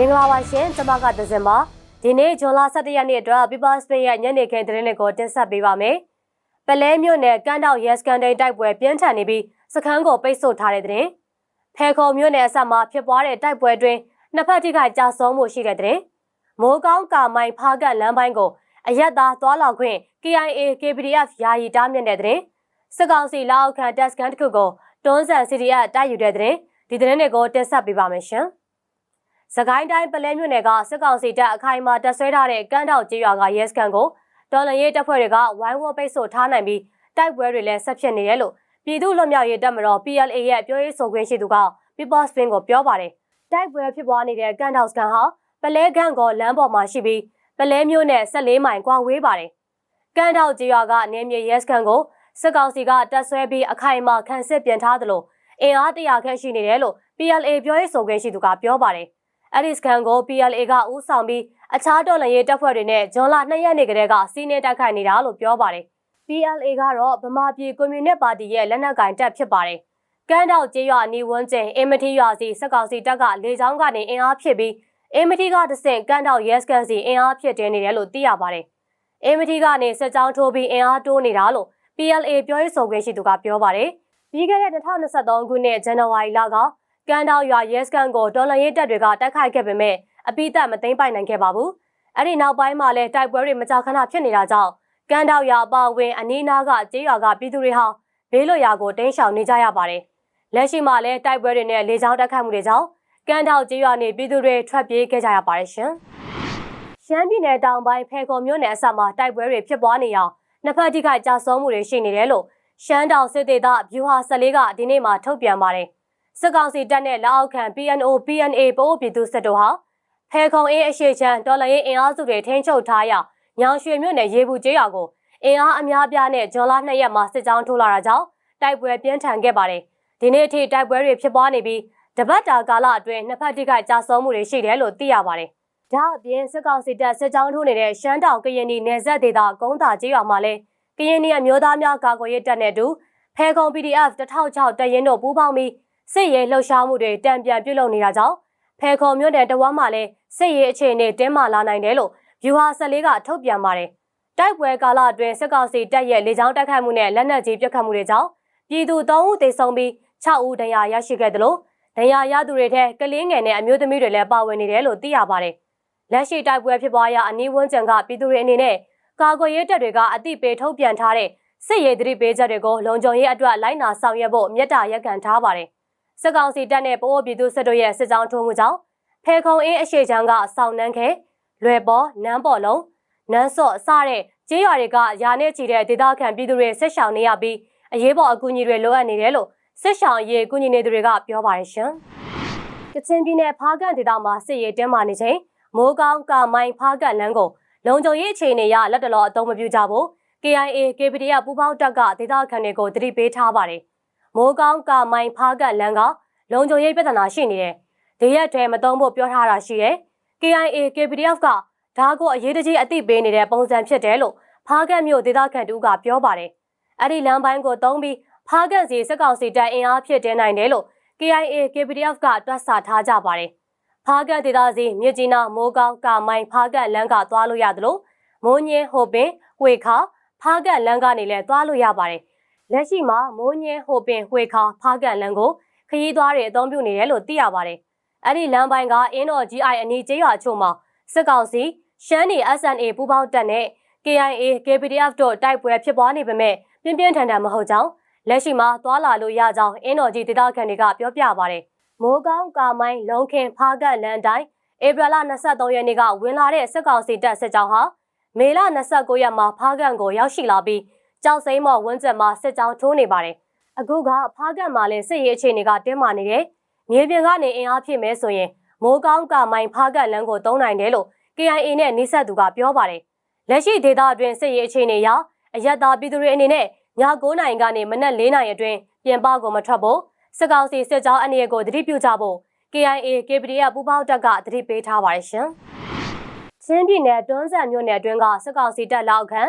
မင်္ဂလာပါရှင်ကျွန်မကဒဇင်ပါဒီနေ့ဇွန်လ17ရက်နေ့အတွက် People Space ရဲ့ညနေခင်းသတင်းတွေကိုတင်ဆက်ပေးပါမယ်ပလဲမြို့နယ်ကန်းတောက်ရဲစကန်တိန်တိုက်ပွဲပြင်းထန်နေပြီးစခန်းကိုပိတ်ဆို့ထားတဲ့သတင်းဖဲခုံမြို့နယ်အစပ်မှာဖြစ်ပွားတဲ့တိုက်ပွဲတွင်နှစ်ဖက်ထိခိုက်ကြဆုံးမှုရှိတဲ့သတင်းမိုးကောင်းကာမိုင်ဖားကတ်လမ်းပိုင်းကိုအရက်သားသွားလောက်ခွင့် KIA KPDF ယာယီတားမြစ်တဲ့သတင်းစစ်ကောင်စီလက်အောက်ခံတပ်စခန်းတစ်ခုကိုတွန်းဆန် CDF တိုက်ယူတဲ့သတင်းဒီသတင်းတွေကိုတင်ဆက်ပေးပါမယ်ရှင်။ စကိုင်းတိုင်းပလဲမြို့နယ်ကစစ်ကောင်စီတပ်အခိုင်အမာတပ်ဆွဲထားတဲ့ကမ်းတောက်ကျေးရွာကရဲစခန်းကိုတော်လန်ရေးတပ်ဖွဲ့တွေကဝိုင်းဝန်းပိတ်ဆို့ထားနိုင်ပြီးတိုက်ပွဲတွေလည်းဆက်ဖြစ်နေတယ်လို့ပြည်သူ့လွတ်မြောက်ရေးတပ်မတော် PLA ရဲ့ပြောရေးဆိုခွင့်ရှိသူက People Spin ကိုပြောပါတယ်။တိုက်ပွဲဖြစ်ပွားနေတဲ့ကမ်းတောက်စခန်းဟာပလဲခန့်ကောလမ်းပေါ်မှာရှိပြီးပလဲမြို့နယ်14မိုင်ကွာဝေးပါတယ်။ကမ်းတောက်ကျေးရွာကနေမြေရဲစခန်းကိုစစ်ကောင်စီကတပ်ဆွဲပြီးအခိုင်အမာခံစစ်ပြင်ထားသလိုအင်အားတရာခန့်ရှိနေတယ်လို့ PLA ပြောရေးဆိုခွင့်ရှိသူကပြောပါတယ်။ အဲ့ဒီစကန်ကို PLA ကဦးဆောင်ပြီးအခြားတော်လှန်ရေးတပ်ဖွဲ့တွေနဲ့ဂျွန်လ2ရက်နေ့ကတည်းကစီးနင်းတိုက်ခိုက်နေတာလို့ပြောပါတယ်။ PLA ကတော့ဗမာပြည်ကွန်မြူနစ်ပါတီရဲ့လက်နက်ကင်တပ်ဖြစ်ပါတယ်။ကမ်းတောက်ကျေးရွာနီဝန်းကျင်အင်မတီရွာစီစက်ကောင်စီတပ်ကလေကြောင်းကနေအင်အားဖြစ်ပြီးအင်မတီကတဆင့်ကမ်းတောက်ရဲစကန်စီအင်အားဖြစ်တင်နေတယ်လို့သိရပါတယ်။အင်မတီကနေစစ်ကြောင်းထိုးပြီးအင်အားတိုးနေတာလို့ PLA ပြောရေးဆိုခွင့်ရှိသူကပြောပါတယ်။ပြီးခဲ့တဲ့2023ခုနှစ်ဇန်နဝါရီလက ကမ်းတောက်ရွာရဲစကန်ကိုဒေါ်လာရေးတပ်တွေကတိုက်ခိုက်ခဲ့ပေမဲ့အပိသက်မသိမ်းပိုက်နိုင်ခဲ့ပါဘူး။အဲ့ဒီနောက်ပိုင်းမှာလည်းတိုက်ပွဲတွေမကြာခဏဖြစ်နေတာကြောင့်ကမ်းတောက်ရွာအပါအဝင်အနီးနားကကျေးရွာကပြည်သူတွေဟာဘေးလွတ်ရာကိုတင်းရှောင်နေကြရပါတယ်။လက်ရှိမှာလည်းတိုက်ပွဲတွေနဲ့လေကြောင်းတိုက်ခိုက်မှုတွေကြောင့်ကမ်းတောက်ကျေးရွာနေပြည်သူတွေထွက်ပြေးခဲ့ကြရပါတယ်ရှင်။ရှမ်းပြည်နယ်တောင်ပိုင်းဖဲခုံမြို့နယ်အစပ်မှာတိုက်ပွဲတွေဖြစ်ပွားနေအောင်နှစ်ဖက်ထိခိုက်ကြဆုံးမှုတွေရှိနေတယ်လို့ရှမ်းတောင်စစ်ဒေသဗျူဟာ14ကဒီနေ့မှထုတ်ပြန်ပါတယ်။ စစ်ကောင်စီတပ်နဲ့လက်အောက်ခံ PNO PNA ပို့ပြည်သူစစ်တို့ဟာဖဲခုံအေးအရှိချမ်းဒေါ်လာရေးအင်အားစုတွေထိန်းချုပ်ထားရညောင်ရွှေမြို့နယ်ရေဘူးကျေးရွာကိုအင်အားအများပြားနဲ့ဂျွန်လာ2ရက်မှာစစ်ကြောင်းထိုးလာတာကြောင့်တိုက်ပွဲပြင်းထန်ခဲ့ပါတယ်။ဒီနေ့အထိတိုက်ပွဲတွေဖြစ်ပွားနေပြီးတပတ်တာကာလအတွင်းနှစ်ဖက်ထိခိုက်ကြဆုံးမှုတွေရှိတယ်လို့သိရပါတယ်။ဒါအပြင်စစ်ကောင်စီတပ်စစ်ကြောင်းထိုးနေတဲ့ရှမ်းတောင်ကရင်ပြည်နယ်ဆက်ဒေသကုန်းတာကျေးရွာမှာလည်းကရင်ပြည်အမျိုးသားများကာကွယ်ရေးတပ်နဲ့အတူဖဲခုံ PDF 1006တပ်ရင်းတို့ပူးပေါင်းပြီး စစ်ရေးလှုပ်ရှားမှုတွေတံပြန်ပြုလုပ်နေတာကြောင့်ဖဲခုံမြို့နယ်တဝမ်းမှာလည်းစစ်ရေးအခြေအနေတင်းမာလာနိုင်တယ်လို့ဗျူဟာ14ကထုတ်ပြန်ပါတယ်။တိုက်ပွဲကာလအတွင်းစစ်ကောင်စီတပ်ရဲ့လေကြောင်းတိုက်ခိုက်မှုနဲ့လက်နက်ကြီးပစ်ခတ်မှုတွေကြောင့်ပြည်သူ3ဦးသေဆုံးပြီး6ဦးဒဏ်ရာရရှိခဲ့တယ်လို့ဒဏ်ရာရသူတွေထဲကလေးငယ်နဲ့အမျိုးသမီးတွေလည်းပါဝင်နေတယ်လို့သိရပါတယ်။လက်ရှိတိုက်ပွဲဖြစ်ပွားရာအနီးဝန်းကျင်ကပြည်သူတွေအနေနဲ့ကာကွယ်ရေးတပ်တွေကအသိပေးထုတ်ပြန်ထားတဲ့စစ်ရေးသတိပေးချက်တွေကိုလုံခြုံရေးအတွက်လိုက်နာဆောင်ရွက်ဖို့မြတ်တာရက်ခံထားပါတယ်။ စစ်ကောင်စီတပ်နဲ့ပိုးပြည်သူစစ်တို့ရဲ့စစ်ကြောင်းထိုးမှုကြောင့်ဖဲခုံအင်းအရှိချမ်းကစောင်းနှန်းခဲလွယ်ပေါ်နန်းပေါ်လုံးနန်းစော့စတဲ့ကျေးရွာတွေကယာနဲ့ချီတဲ့ဒေသခံပြည်သူတွေဆက်ရှောင်နေရပြီးအရေးပေါ်အကူအညီတွေလိုအပ်နေတယ်လို့စစ်ရှောင်ရေးအကူအညီနေသူတွေကပြောပါတယ်ရှင်။ကချင်ပြည်နယ်ဖားကန့်ဒေသမှာစစ်ရေးတင်းမာနေချိန်မိုးကောင်းကမိုင်ဖားကန့်လမ်းကိုလုံခြုံရေးအခြေအနေအရလက်တလောအသုံးမပြုကြဖို့ KIA KPDF ပူးပေါင်းတပ်ကဒေသခံတွေကိုတတိပေးထားပါတယ်။ မိုးကောင်းကမိုင်ဖားကလန်ကလုံခြုံရေးပြဿနာရှိနေတယ်။ဒီရက်တည်းမသုံးဖို့ပြောထားတာရှိတယ်။ KIA KPDF ကဒါကိုအရေးတကြီးအသိပေးနေတဲ့ပုံစံဖြစ်တယ်လို့ဖားကတ်မြို့ဒေသခံတူကပြောပါတယ်။အဲ့ဒီလမ်းပိုင်းကိုသုံးပြီးဖားကတ်စီစစ်ကောင်စီတပ်အင်အားဖြစ်တင်နိုင်တယ်လို့ KIA KPDF ကတွက်ဆထားကြပါတယ်။ဖားကတ်ဒေသစီမြစ်ကြီးနားမိုးကောင်းကမိုင်ဖားကတ်လမ်းကသွားလို့ရတယ်လို့မိုးညင်းဟိုပင်၊ဝေခါဖားကန့်လမ်းကနေလည်းသွားလို့ရပါတယ်။ လက်ရှိမှာမိုးညင်းဟိုပင်ဝေခါဖားကန့်လမ်းကိုခရီးသွားတွေအသုံးပြုနေတယ်လို့သိရပါတယ်။အဲ့ဒီလမ်းပိုင်းကအင်းတော် GI အနီးကျေးရွာချို့မှာစစ်ကောင်စီရှမ်းနေ SNA ပူးပေါင်းတပ်နဲ့ KIA KPDF တို့တိုက်ပွဲဖြစ်ပွားနေပေမဲ့ပြင်းပြင်းထန်ထန်မဟုတ်ကြောင်းလက်ရှိမှာသွာလာလို့ရကြောင်းအင်းတော်ကြီးဒေသခံတွေကပြောပြပါတယ်။မိုးကောင်းကာမိုင်းလုံခင်ဖားကတ်လမ်းတိုင်းဧပြီလ23ရက်နေ့ကဝင်လာတဲ့စစ်ကောင်စီတပ်စစ်ကြောင်းဟာမေလ29ရက်မှာဖားကန်ကိုရောက်ရှိလာပြီး ကြောက်စိမ်းမော်ဝန်းကျင်မှာစစ်ကြောင်းထိုးနေပါတယ်။အခုကဖားကန်မှာလည်းစစ်ရေးအခြေအနေကတင်းမာနေတယ်။မြေပြင်ကနေအင်အားဖြည့်မဲဆိုရင်မိုးကောင်းကမိုင်ဖားကန်လမ်းကိုတုံးနိုင်တယ်လို့ KIA နဲ့နှိဆက်သူကပြောပါတယ်။လက်ရှိဒေသအတွင်းစစ်ရေးအခြေအနေအရအယက်သားပြည်သူတွေအနေနဲ့ည9နိုင်ကနေမနက်4နိုင်အတွင်းပြင်ပကိုမထွက်ဖို့စစ်ကောင်စီစစ်ကြောင်းအနေကိုတတိပြုကြဖို့ KIA KPDF ပူးပေါင်းတပ်ကတတိပေးထားပါတယ်ရှင်။ချင်းပြည်နယ်တွန်းဆန်မြို့နယ်အတွင်းကစစ်ကောင်စီတပ်လောက်ခံ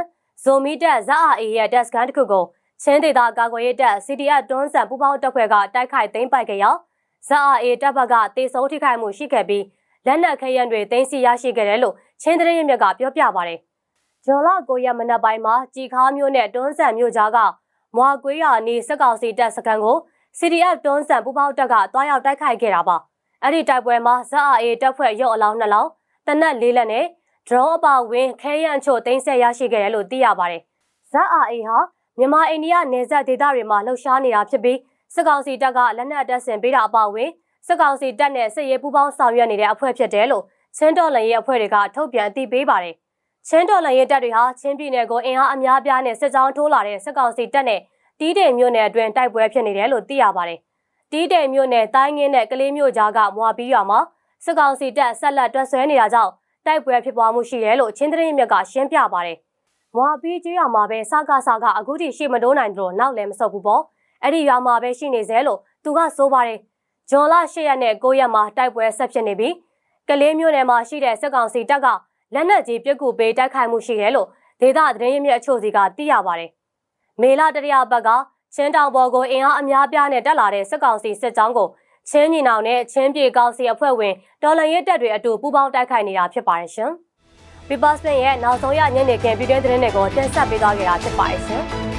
ဇိုမီတက်ဇအာအေရဲ့တပ်စခန်းတစ်ခုကိုချင်းဒေသကာကွယ်ရေးတပ် CDF တွန်းဆန်ပူးပေါင်းတပ်ဖွဲ့ကတိုက်ခိုက်သိမ်းပိုက်ခဲ့ရောက်ဇအာအေတပ်ဘက်ကတေဆုံးထိခိုက်မှုရှိခဲ့ပြီးလက်နက်ခဲယမ်းတွေသိမ်းဆည်းရရှိခဲ့တယ်လို့ချင်းသတင်းရင်းမြစ်ကပြောပြပါတယ်။ဂျွန်လ9ရက်မနက်ပိုင်းမှာကြည်ခါမြို့နယ်တွန်းဆန်မြို့ကြားကမွာကွေးရအနီးစက်ကောင်စီတပ်စခန်းကို CDF တွန်းဆန်ပူပေါင်းတပ်ကတွားရောက်တိုက်ခိုက်ခဲ့တာပါ။အဲ့ဒီတိုက်ပွဲမှာဇက်အာအေတပ်ဖွဲ့ရုပ်အလောင်းနှစ်လောင်းတနက်လေးလက်နဲ့ drone အပါဝင်ခဲယမ်းချို့သိမ်းဆည်းရရှိခဲ့တယ်လို့သိရပါတယ်။ဇက်အာအေဟာမြန်မာအိန္ဒိယနယ်စပ်ဒေသတွေမှာလှုပ်ရှားနေတာဖြစ်ပြီးစစ်ကောင်စီတပ်ကလက်နက်တပ်ဆင်ပေးတာအပါအဝင်စစ်ကောင်စီတပ်နဲ့စစ်ရေးပူးပေါင်းဆောင်ရွက်နေတဲ့အဖွဲ့ဖြစ်တယ်လို့ချင်းတော်လှန်ရေးအဖွဲ့တွေကထုတ်ပြန်အသိပေးပါတယ်။ချင်းတော်လှန်ရေးတပ်တွေဟာချင်းပြည်နယ်ကိုအင်အားအများပြားနဲ့စစ်ကြောင်းထိုးလာတဲ့စစ်ကောင်စီတပ်နဲ့တီးတိမ်မြို့နယ်အတွင်းတိုက်ပွဲဖြစ်နေတယ်လို့သိရပါတယ်။တီးတိမ်မြို့နယ်တိုင်းငင်းနဲ့ကလေးမြို့ကြားကမွာပြီးရွာမှာစစ်ကောင်စီတပ်ဆက်လက်တွက်ဆွဲနေတာကြောင့် တိုက်ပွဲဖြစ်ပွားမှုရှိတယ်လို့ချင်းသတင်းမြစ်ကရှင်းပြပါတယ်။မွာပြီးကျွော်မှာပဲစကားစကားအခုထိရှေ့မတိုးနိုင်သလိုနောက်လည်းမဆုတ်ဘူးပေါ့။အဲ့ဒီရွာမှာပဲရှိနေသေးလို့သူကဆိုပါတယ်။ဂျွန်လ၈ရက်နဲ့9ရက်မှာတိုက်ပွဲဆက်ဖြစ်နေပြီးကလေးမျိုးနယ်မှာရှိတဲ့စစ်ကောင်စီတပ်ကလက်နက်ကြီးပြစ်ကူပေးတိုက်ခိုက်မှုရှိတယ်လို့ဒေသသတင်းရင်းမြစ်အချို့စီကသိရပါတယ်။မေလတရဘက်ကချင်းတောင်ပေါ်ကိုအင်အားအများပြားနဲ့တက်လာတဲ့စစ်ကောင်စီစစ်ကြောင်းကို ချင်းညီနောင်နဲ့ချင်းပြေကောင်စီအဖွဲ့ဝင်ဒေါ်လန်ရဲတပ်တွေအတူပူးပေါင်းတိုက်ခိုက်နေတာဖြစ်ပါတယ်ရှင်။ People Spin ရဲ့နောက်ဆုံးရညနေခင်းပြည်တွင်းသတင်းတွေကိုတင်ဆက်ပေးသွားကြတာဖြစ်ပါတယ်ရှင်။